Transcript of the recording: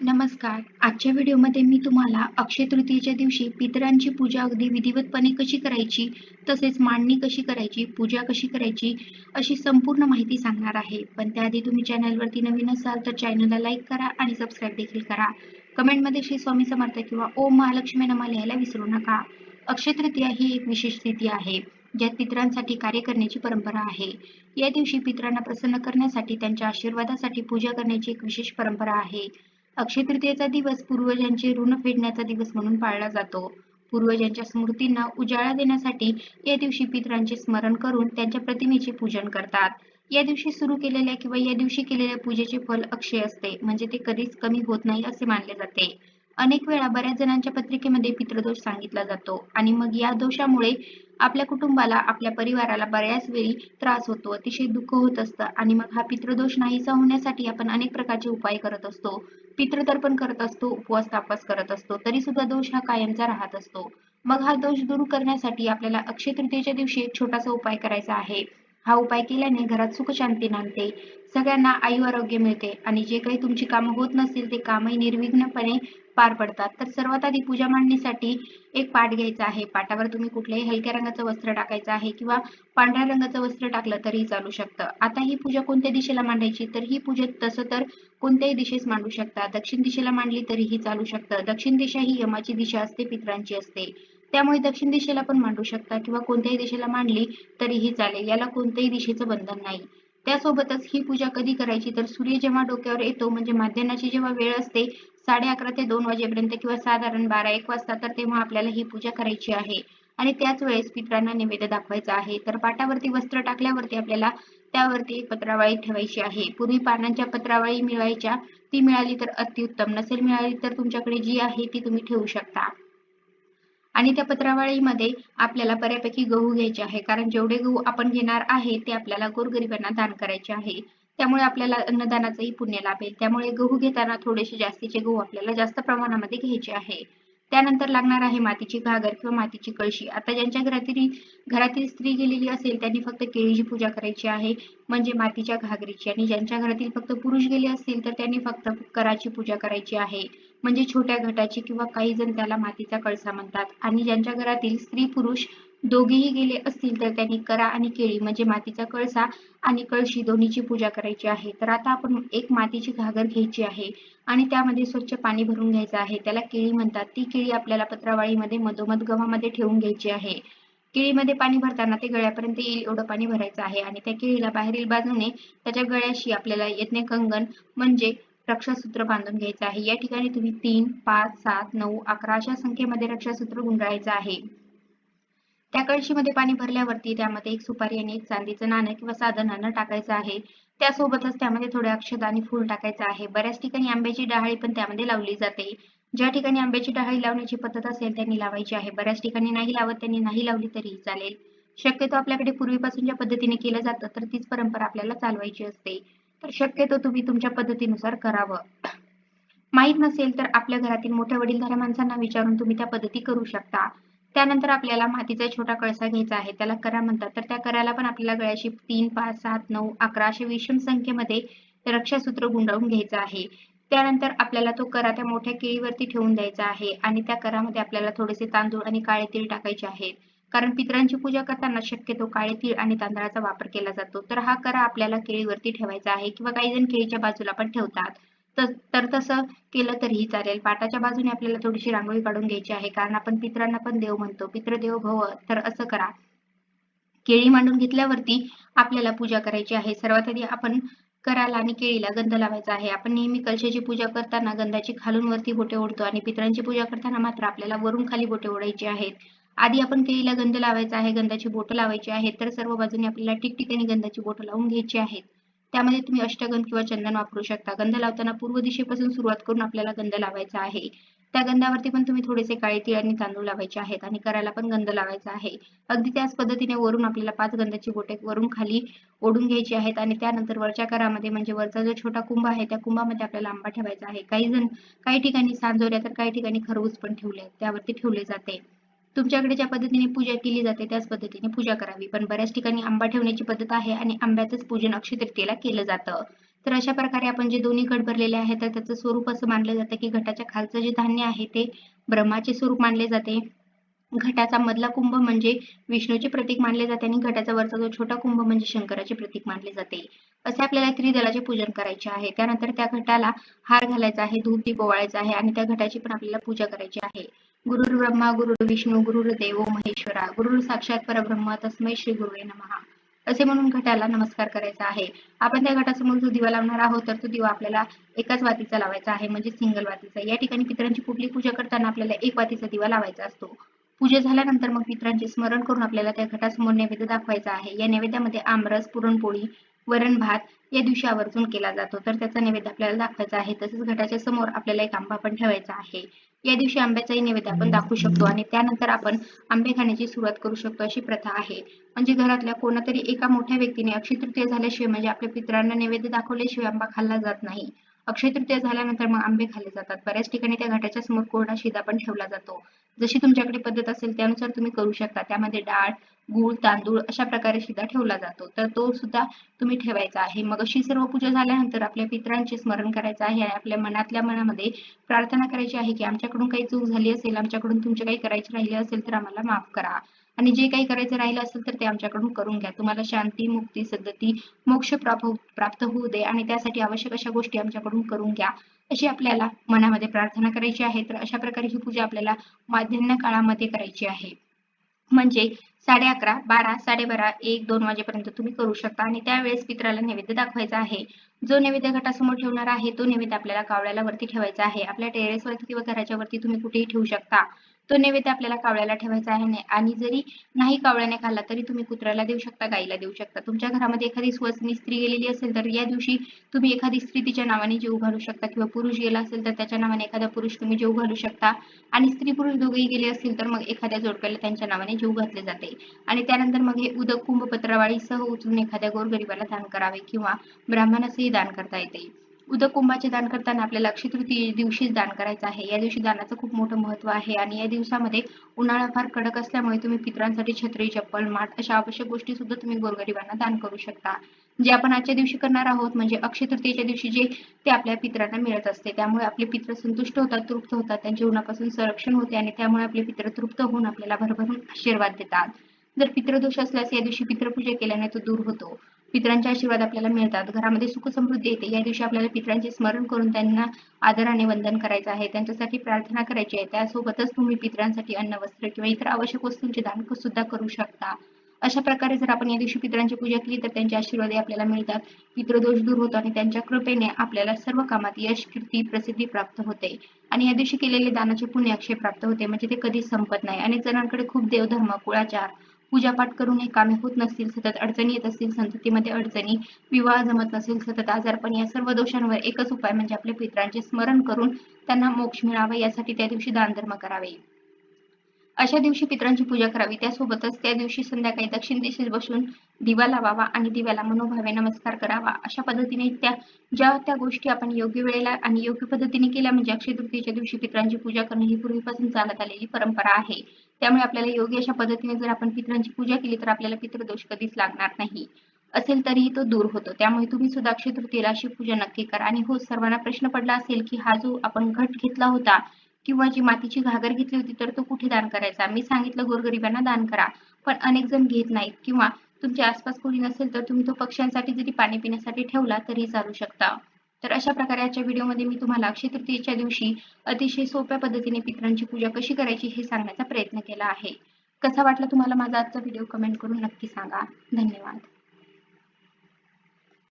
नमस्कार. आजच्या व्हिडिओमध्ये मी तुम्हाला अक्षय तृतीयेच्या दिवशी पितरांची पूजा अगदी विधिवतपणे कशी करायची तसेच मांडणी कशी करायची पूजा कशी करायची अशी संपूर्ण माहिती सांगणार आहे. पण त्याआधी तुम्ही चॅनलवरती नवीन असाल तर चॅनलला लाईक करा आणि सबस्क्राईब देखील करा. कमेंटमध्ये श्री स्वामी समर्थ किंवा ओम महालक्ष्मी नमा लिहायला विसरू नका. अक्षय तृतीया ही एक विशेष स्थिती आहे ज्यात पितरांसाठी कार्य करण्याची परंपरा आहे. या दिवशी पितरांना प्रसन्न करण्यासाठी त्यांच्या आशीर्वादासाठी पूजा करण्याची एक विशेष परंपरा आहे. अक्षय तृतीयेचा दिवस पूर्वजांचे ऋण फेडण्याचा दिवस म्हणून पाळला जातो. पूर्वजांच्या स्मृतींना उजाळा देण्यासाठी या दिवशी पितरांचे स्मरण करून त्यांच्या प्रतिमेचे पूजन करतात. या दिवशी सुरू केलेल्या किंवा या दिवशी केलेल्या पूजेचे फल अक्षय असते म्हणजे ते कधीच कमी होत नाही असे मानले जाते. अनेक वेळा बऱ्याच जणांच्या पत्रिकेमध्ये पितृदोष सांगितला जातो आणि मग या दोषामुळे आपल्या कुटुंबाला आपल्या परिवाराला बऱ्याच वेळी त्रास होतो अतिशय दुःख होत असतं आणि मग हा पितृदोष नाहीसा होण्यासाठी आपण अनेक प्रकारचे उपाय करत असतो. पितृतर्पण करत असतो उपवास तापास करत असतो तरी सुद्धा दोष हा कायमचा राहत असतो. मग हा दोष दूर करण्यासाठी आपल्याला अक्षय तृतीयेच्या दिवशी एक छोटासा उपाय करायचा आहे. हा उपाय केल्याने घरात सुख शांती नांदते. सगळ्यांना आयु आरोग्य मिळते आणि जे काही तुमची कामं होत नसतील ते कामही निर्विघ्नपणे पार पडतात. तर सर्वात आधी पूजा मांडणीसाठी एक पाट घ्यायचा आहे. पाटावर तुम्ही कुठल्याही हलक्या रंगाचं वस्त्र टाकायचं आहे किंवा पांढऱ्या रंगाचं वस्त्र टाकलं तरीही चालू शकतं. आता ही पूजा कोणत्या दिशेला मांडायची? तर ही पूजा तसं तर कोणत्याही दिशेस मांडू शकता. दक्षिण दिशेला मांडली तरीही चालू शकतं. दक्षिण दिशा ही यमाची दिशा असते पित्रांची असते. त्यामुळे दक्षिण दिशेला पण मांडू शकता किंवा कोणत्याही दिशेला मांडली तरीही चालेल. याला कोणत्याही दिशेचं बंधन नाही. त्यासोबतच ही पूजा कधी करायची? तर सूर्य जेव्हा डोक्यावर येतो म्हणजे माध्यानाची जेव्हा वेळ असते साडे अकरा ते दोन वाजेपर्यंत किंवा साधारण बारा एक वाजता तर तेव्हा आपल्याला ही पूजा करायची आहे. आणि त्याच वेळेस पित्रांना निवेद दाखवायचा आहे. तर पाटावरती वस्त्र टाकल्यावरती आपल्याला त्यावरती एक पत्रावळी ठेवायची आहे. पूर्वी पानांच्या पत्रावळी मिळवायच्या. ती मिळाली तर अतिउत्तम. नसेल मिळाली तर तुमच्याकडे जी आहे ती तुम्ही ठेवू शकता. आणि त्या पत्रावळीमध्ये आपल्याला बऱ्यापैकी गहू घ्यायचे आहे. कारण जेवढे गहू आपण घेणार आहे ते आपल्याला गोरगरिबांना दान करायचे आहे. त्यामुळे आपल्याला अन्नदानाचंही पुण्य लाभेल. त्यामुळे गहू घेताना थोडेसे जास्तीचे गहू आपल्याला जास्त प्रमाणामध्ये घ्यायचे आहे. त्यानंतर लागणार आहे मातीची घागर किंवा मातीची कळशी. आता ज्यांच्या घरातील घरातील स्त्री गेलेली असेल त्यांनी फक्त केळीची पूजा करायची आहे म्हणजे मातीच्या घागरीची. आणि ज्यांच्या घरातील फक्त पुरुष गेले असतील तर त्यांनी फक्त कराची पूजा करायची आहे. म्हणजे छोट्या घटाची किंवा काही जण त्याला मातीचा कळसा म्हणतात. आणि ज्यांच्या घरातील स्त्री पुरुष दोघेही गेले असतील तर त्यांनी करा आणि केळी म्हणजे मातीचा कळसा आणि कळशी दोन्हीची पूजा करायची आहे. तर आता आपण एक मातीची घागर घ्यायची आहे आणि त्यामध्ये स्वच्छ पाणी भरून घ्यायचं आहे. त्याला केळी म्हणतात. ती केळी आपल्याला पत्रावळीमध्ये मधोमध गव्हामध्ये ठेवून घ्यायची आहे. केळीमध्ये पाणी भरताना ते गळ्यापर्यंत येईल एवढं पाणी भरायचं आहे. आणि त्या केळीला बाहेरील बाजूने त्याच्या गळ्याशी आपल्याला यज्ञ कंगन म्हणजे रक्षासूत्र बांधून घ्यायचं आहे. या ठिकाणी तुम्ही तीन पाच सात नऊ अकरा अशा संख्येमध्ये रक्षासूत्र गुंडाळायचं आहे. त्या कळशीमध्ये पाणी भरल्यावरती त्यामध्ये एक सुपारी आणि एक चांदीचं नाणं किंवा साधं नाणं टाकायचं आहे. त्यासोबतच त्यामध्ये थोडे अक्षत आणि फूल टाकायचं आहे. बऱ्याच ठिकाणी आंब्याची डहाळी पण त्यामध्ये लावली जाते. ज्या ठिकाणी आंब्याची डहाळी लावण्याची पद्धत असेल त्यांनी लावायची आहे. बऱ्याच ठिकाणी नाही लावत त्यांनी नाही लावली तरीही चालेल. शक्यतो आपल्याकडे पूर्वीपासून ज्या पद्धतीने केलं जातं तर तीच परंपरा आपल्याला चालवायची असते. तर शक्यतो तुम्ही तुमच्या पद्धतीनुसार करावं. माहीत नसेल तर आपल्या घरातील मोठ्या वडीलधाऱ्या माणसांना विचारून तुम्ही त्या पद्धती करू शकता. त्यानंतर आपल्याला मातीचा छोटा कळसा घ्यायचा आहे त्याला करा म्हणतात. तर त्या कराला पण आपल्याला गळ्याशी तीन पाच सात नऊ अकरा अशा विषम संख्येमध्ये रक्षासूत्र गुंडाळून घ्यायचं आहे. त्यानंतर आपल्याला तो करा त्या मोठ्या केळीवरती ठेवून द्यायचा आहे आणि त्या करामध्ये आपल्याला थोडेसे तांदूळ आणि काळे तीळ टाकायचे आहेत. कारण पितरांची पूजा करताना शक्यतो काळे तीळ आणि तांदळाचा वापर केला जातो. तर हा करा आपल्याला केळीवरती ठेवायचा आहे किंवा काही जण केळीच्या बाजूला पण ठेवतात. तर तसं केलं तरीही चालेल. पाटाच्या बाजूने आपल्याला थोडीशी रांगोळी काढून घ्यायची आहे. कारण आपण पितरांना पण देव म्हणतो. पितृदेव भव तर असं करा. केळी मांडून घेतल्यावरती आपल्याला पूजा करायची आहे. सर्वात आधी आपण कराला आणि केळीला गंध लावायचा आहे. आपण नेहमी कलशाची पूजा करताना गंधाची खालून वरती बोटे ओढतो आणि पितरांची पूजा करताना मात्र आपल्याला वरून खाली बोटे ओढायची आहेत. आधी आपण केळीला गंध लावायचा आहे गंधाची बोटं लावायची आहेत तर सर्व बाजूने आपल्याला ठिकठिकाणी गंधाची बोटं लावून घ्यायची आहेत. त्यामध्ये तुम्ही अष्टगंध किंवा चंदन वापरू शकता. गंध लावताना पूर्व दिशेपासून सुरुवात करून आपल्याला गंध लावायचा आहे. त्या गंधावरती पण तुम्ही थोडेसे काळे तीळ आणि तांदूळ लावायचे आहेत आणि करायला पण गंध लावायचा आहे. अगदी त्याच पद्धतीने वरून आपल्याला पाच गंधाची बोटे वरून खाली ओढून घ्यायची आहेत आणि त्यानंतर वरच्या करामध्ये म्हणजे वरचा जो छोटा कुंभ आहे त्या कुंभामध्ये आपल्याला आंबा ठेवायचा आहे. काही जण काही ठिकाणी सांजोऱ्या तर काही ठिकाणी खरबूज पण ठेवले त्यावरती ठेवले जाते. तुमच्याकडे ज्या पद्धतीने पूजा केली जाते त्याच पद्धतीने पूजा करावी. पण बऱ्याच ठिकाणी आंबा ठेवण्याची पद्धत आहे आणि आंब्याचंच पूजन अक्षय तृतीयेला केलं जातं. तर अशा प्रकारे आपण जे दोन्ही घट भरलेले आहेत तर त्याचं स्वरूप असं मानलं जातं की घटाच्या खालचं जे धान्य आहे ते ब्रह्माचे स्वरूप मानले जाते. घटाचा मधला कुंभ म्हणजे विष्णूचे प्रतीक मानले जाते आणि घटाचा वरचा जो छोटा कुंभ म्हणजे शंकराचे प्रतीक मानले जाते. असे आपल्याला त्रिदलाचे पूजन करायचे आहे. त्यानंतर त्या घटाला हार घालायचा आहे धूप दीप ओवाळायचा आहे आणि त्या घटाची पण आपल्याला पूजा करायची आहे. गुरुर् ब्रह्मा गुरुर विष्णू गुरुर महेश्वरा गुरुर साक्षात परब्रह्म तस्मै श्री गुरुवे नमहा असे म्हणून घटाला नमस्कार करायचा आहे. आपण त्या घटासमोर जो दिवा लावणार आहोत तर तो दिवा आपल्याला एकाच वातीचा लावायचा आहे म्हणजे सिंगल वातीचा. या ठिकाणी पितरांची कुठली पूजा करताना आपल्याला एक वातीचा दिवा लावायचा असतो. पूजा झाल्यानंतर मग पितरांचे स्मरण करून आपल्याला त्या घटासमोर नैवेद्य दाखवायचा आहे. या नैवेद्यामध्ये आमरस पुरणपोळी वरण भात या दिवशी आवर्जून केला जातो. तर त्याचा नैवेद्य आपल्याला दाखवायचा आहे. तसेच घटाच्या समोर आपल्याला एक आंबा पण ठेवायचा आहे. या दिवशी आंब्याचाही नैवेद्य आपण दाखवू शकतो आणि त्यानंतर आपण आंबे खाण्याची सुरुवात करू शकतो अशी प्रथा आहे. म्हणजे घरातल्या कोणातरी एका मोठ्या व्यक्तीने अक्षय तृतीय झाल्याशिवाय म्हणजे आपल्या पितरांना नैवेद्य दाखवल्याशिवाय आंबा खाल्ला जात नाही. अक्षय तृतीय झाल्यानंतर मग आंबे खाल्ले जातात. बऱ्याच ठिकाणी त्या घाटाच्या समोर कोरडा शिदा पण ठेवला जातो. जशी तुमच्याकडे पद्धत असेल त्यानुसार तुम्ही करू शकता. त्यामध्ये डाळ गूळ तांदूळ अशा प्रकारे सुद्धा ठेवला जातो. तर तो सुद्धा तुम्ही ठेवायचा आहे. मग अशी सर्व पूजा झाल्यानंतर आपल्या पितरांचे स्मरण करायचं आहे आणि आपल्या मनातल्या मनामध्ये प्रार्थना करायची आहे की आमच्याकडून काही चूक झाली असेल आमच्याकडून तुमचे काही करायचे राहिले असेल तर आम्हाला माफ करा. आणि जे काही करायचं राहिलं असेल तर ते आमच्याकडून करून घ्या. तुम्हाला शांती मुक्ती सद्गती मोक्ष प्राप्त होऊ दे आणि त्यासाठी आवश्यक अशा गोष्टी आमच्याकडून करून घ्या. अशी आपल्याला मनामध्ये प्रार्थना करायची आहे. तर अशा प्रकारे ही पूजा आपल्याला माध्यान्ह काळामध्ये करायची आहे. म्हणजे साडे अकरा बारा साडेबारा एक दोन वाजेपर्यंत तुम्ही करू शकता. आणि त्यावेळेस पित्राला नैवेद्य दाखवायचा आहे. जो नैवेद्य घटासमोर ठेवणार आहे तो नैवेद्य आपल्याला कावळ्याला वरती ठेवायचा आहे. आपल्या टेरेसवरती किंवा घराच्या वरती तुम्ही कुठेही ठेवू शकता. तो नैवेद्य आपल्याला कावळ्याला ठेवायचा आहे आणि जरी नाही कावळ्याने खाल्ला तरी तुम्ही कुत्र्याला देऊ शकता गाईला देऊ शकता. तुमच्या घरामध्ये एखादी स्वसनी स्त्री गेलेली असेल तर या दिवशी तुम्ही एखादी स्त्री तिच्या नावाने जीव घालू शकता. किंवा पुरुष गेला असेल तर त्याच्या नावाने एखादा पुरुष तुम्ही जीव घालू शकता. आणि स्त्री पुरुष दोघेही गेले असतील तर मग एखाद्या जोडप्याला त्यांच्या नावाने जीव घातले जाते. आणि त्यानंतर मग हे उदक कुंभ पत्रावाळीसह उचलून एखाद्या गोरगरिबाला दान करावे किंवा ब्राह्मणासही दान करता येते. उदक कुंभाचे दान करताना आपल्याला अक्षय तृतीय दिवशीच दान करायचं आहे. या दिवशी दानाचं खूप मोठं महत्त्व आहे आणि या दिवसामध्ये उन्हाळा फार कडक असल्यामुळे तुम्ही पितरांसाठी छत्री चप्पल माठ अशा आवश्यक गोष्टी सुद्धा तुम्ही गोरगरिबांना दान करू शकता. जे आपण आजच्या दिवशी करणार आहोत म्हणजे अक्षय तृतीयेच्या दिवशी जे ते आपल्या पित्रांना मिळत असते. त्यामुळे आपले पित्र संतुष्ट होतात तृप्त होतात. त्यांच्या उन्हापासून संरक्षण होते आणि त्यामुळे आपले पित्र तृप्त होऊन आपल्याला भरभरून आशीर्वाद देतात. जर पितृदोष असल्यास या दिवशी पितृपूजा केल्याने तो दूर होतो. पितरांचे आशीर्वाद आपल्याला मिळतात. घरामध्ये सुख समृद्धी येते. या दिवशी आपल्याला पितरांचे स्मरण करून त्यांना आदराने वंदन करायचं आहे. त्यांच्यासाठी प्रार्थना करायची आहे. त्यासोबतच तुम्ही पितरांसाठी अन्न वस्त्र किंवा इतर आवश्यक वस्तूंचे दान सुद्धा करू शकता. अशा प्रकारे जर आपण या दिवशी पितरांची पूजा केली तर त्यांचे आशीर्वाद आपल्याला मिळतात. पितृदोष दूर होतो आणि त्यांच्या कृपेने आपल्याला सर्व कामात यश कीर्ती प्रसिद्धी प्राप्त होते. आणि या दिवशी केलेले दानाचे पुण्य अक्षय प्राप्त होते. म्हणजे ते कधी संपत नाही. अनेक जणांकडे खूप देवधर्म कुळाचार पूजापाठ करून हे कामे होत नसतील सतत अडचणी येत असतील संततीमध्ये अडचणी विवाह जमत नसेल सतत आजारपण या सर्व दोषांवर एकच उपाय म्हणजे आपल्या पित्रांचे स्मरण करून त्यांना मोक्ष मिळावा यासाठी त्या दिवशी दानधर्म करावे. अशा दिवशी पित्रांची पूजा करावी त्यासोबतच त्या दिवशी संध्याकाळी दक्षिण दिशेस बसून दिवा लावावा आणि दिव्याला मनोभावे नमस्कार करावा. अशा पद्धतीने त्या ज्या त्या गोष्टी आपण योग्य वेळेला आणि योग्य पद्धतीने केल्या म्हणजे अक्षय तृतीयेच्या दिवशी पित्रांची पूजा करणे ही पूर्वीपासून चालत आलेली परंपरा आहे. त्यामुळे आपल्याला योग्य अशा पद्धतीने जर आपण पितरांची पूजा केली तर आपल्याला पितृदोष कधीच लागणार नाही. असेल तरीही तो दूर होतो. त्यामुळे तुम्ही सुद्धा अक्षय तृतीयेला अशी पूजा नक्की करा. आणि हो सर्वांना प्रश्न पडला असेल की हा जो आपण घट घेतला होता किंवा जी मातीची घागर घेतली होती तर तो कुठे दान करायचा? मी सांगितलं गोरगरिबांना दान करा. पण अनेक जण घेत नाहीत. किंवा तुमच्या आसपास कोणी नसेल तर तुम्ही तो पक्ष्यांसाठी जरी पाणी पिण्यासाठी ठेवला तरी चालू शकता. तर अशा प्रकारे आजच्या व्हिडिओमध्ये मी तुम्हाला अक्षय तृतीयेच्या दिवशी अतिशय सोप्या पद्धतीने पितरांची पूजा कशी करायची हे सांगण्याचा प्रयत्न केला आहे. कसा वाटला तुम्हाला माझा आजचा व्हिडिओ कमेंट करून नक्की सांगा. धन्यवाद.